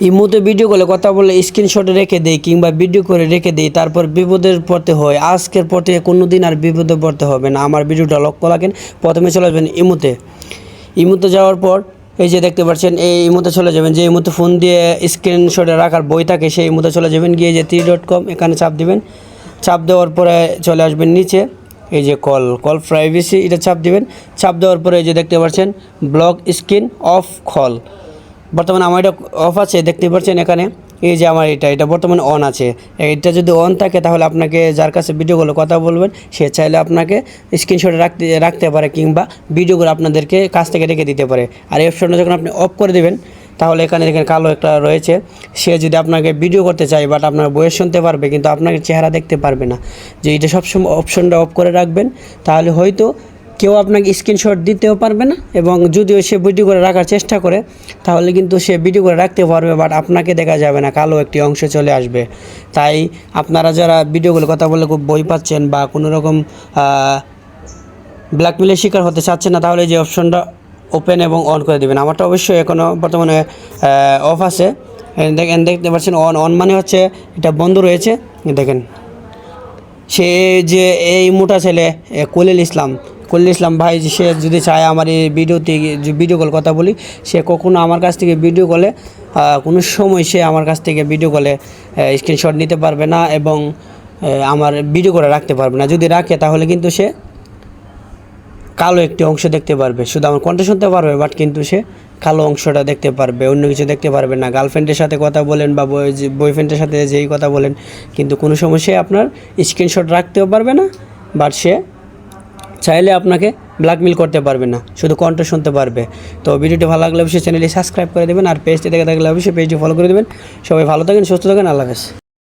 ইমোতে ভিডিও কলে কথা বলে স্ক্রিনশটে রেখে দেই কিংবা ভিডিও করে রেখে দেই, তারপর বিপদের পড়তে হয়। আজকের পর থেকে কোনো দিন আর বিপদে পড়তে হবে না। আমার ভিডিওটা লক্ষ্য রাখেন। প্রথমে চলে আসবেন ইমোতে ইমোতে যাওয়ার পর এই যে দেখতে পাচ্ছেন, এই ইমোতে চলে যাবেন যে ইমোতে ফোন দিয়ে স্ক্রিনশটে রাখার বই থাকে, সেই ইমোতে চলে যাবেন। গিয়ে যে টি ডট কম এখানে চাপ দিবেন। চাপ দেওয়ার পরে চলে আসবেন নিচে। এই যে কল কল প্রাইভেসি এটা চাপ দিবেন। চাপ দেওয়ার পরে এই যে দেখতে পাচ্ছেন ব্লক স্ক্রিন অফ কল বর্তমানে আমার এটা অফ আছে দেখতে পাচ্ছেন এখানে। এই যে আমার এটা এটা বর্তমানে অন আছে। এটা যদি অন থাকে তাহলে আপনাকে যার কাছে ভিডিওগুলো কথা বলবেন, সে চাইলে আপনাকে স্ক্রিনশটে রাখতে রাখতে পারে কিংবা ভিডিওগুলো আপনাদেরকে কাছ থেকে রেখে দিতে পারে। আর এই অপশনটা যখন আপনি অফ করে দেবেন, তাহলে এখানে দেখেন কালো একটা রয়েছে। সে যদি আপনাকে ভিডিও করতে চায় বাট আপনার বয়স শুনতে পারবে, কিন্তু আপনাকে চেহারা দেখতে পারবে না, যে এটা সবসময় অপশনটা অফ করে রাখবেন, তাহলে হয়তো কেউ আপনাকে স্ক্রিনশট দিতেও পারবে না এবং যদিও সে ভিডিও করে রাখার চেষ্টা করে, তাহলে কিন্তু সে ভিডিও করে রাখতে পারবে বাট আপনাকে দেখা যাবে না, কালো একটি অংশ চলে আসবে। তাই আপনারা যারা ভিডিওগুলো কথা বলে খুব বই পাচ্ছেন বা কোনো রকম ব্ল্যাকমেলের শিকার হতে চাচ্ছেন না, তাহলে যে অপশনটা ওপেন এবং অন করে দেবেন। আমারটা অবশ্যই এখনও বর্তমানে অফ আছে। দেখেন দেখতে পাচ্ছেন অন অন মানে হচ্ছে এটা বন্ধ রয়েছে। দেখেন, সে যে এই মোটা ছেলে কলিল ইসলাম কলিল ইসলাম ভাই সে যদি চায় আমার এই ভিডিওতে ভিডিও কল কথা বলি, সে কখনো আমার কাছ থেকে ভিডিও কলে কোনো সময় সে আমার কাছ থেকে ভিডিও কলে স্ক্রিনশট নিতে পারবে না এবং আমার ভিডিও করে রাখতে পারবে না। যদি রাখে তাহলে কিন্তু সে কালো একটি অংশ দেখতে পারবে। শুধু আমার কণ্ঠ শুনতে পারবে বাট কিন্তু সে কালো অংশটা দেখতে পারবে, অন্য কিছু দেখতে পারবে না। গার্লফ্রেন্ডের সাথে কথা বলেন বা বয়ফ্রেন্ডের সাথে যেই কথা বলেন, কিন্তু কোনো সময় সে আপনার স্ক্রিনশট রাখতেও পারবে না বাট সে চাইলে আপনাকে ব্ল্যাকমেল করতে পারবে না, শুধু কণ্ঠ শুনতে পারবে। তো ভিডিওটি ভালো লাগলে অবশ্যই চ্যানেলটি সাবস্ক্রাইব করে দেবেন আর পেজটি দেখে থাকলে অবশ্যই পেজটি ফলো করে দেবেন। সবাই ভালো থাকেন, সুস্থ থাকেন, আল্লাহ হাফেজ।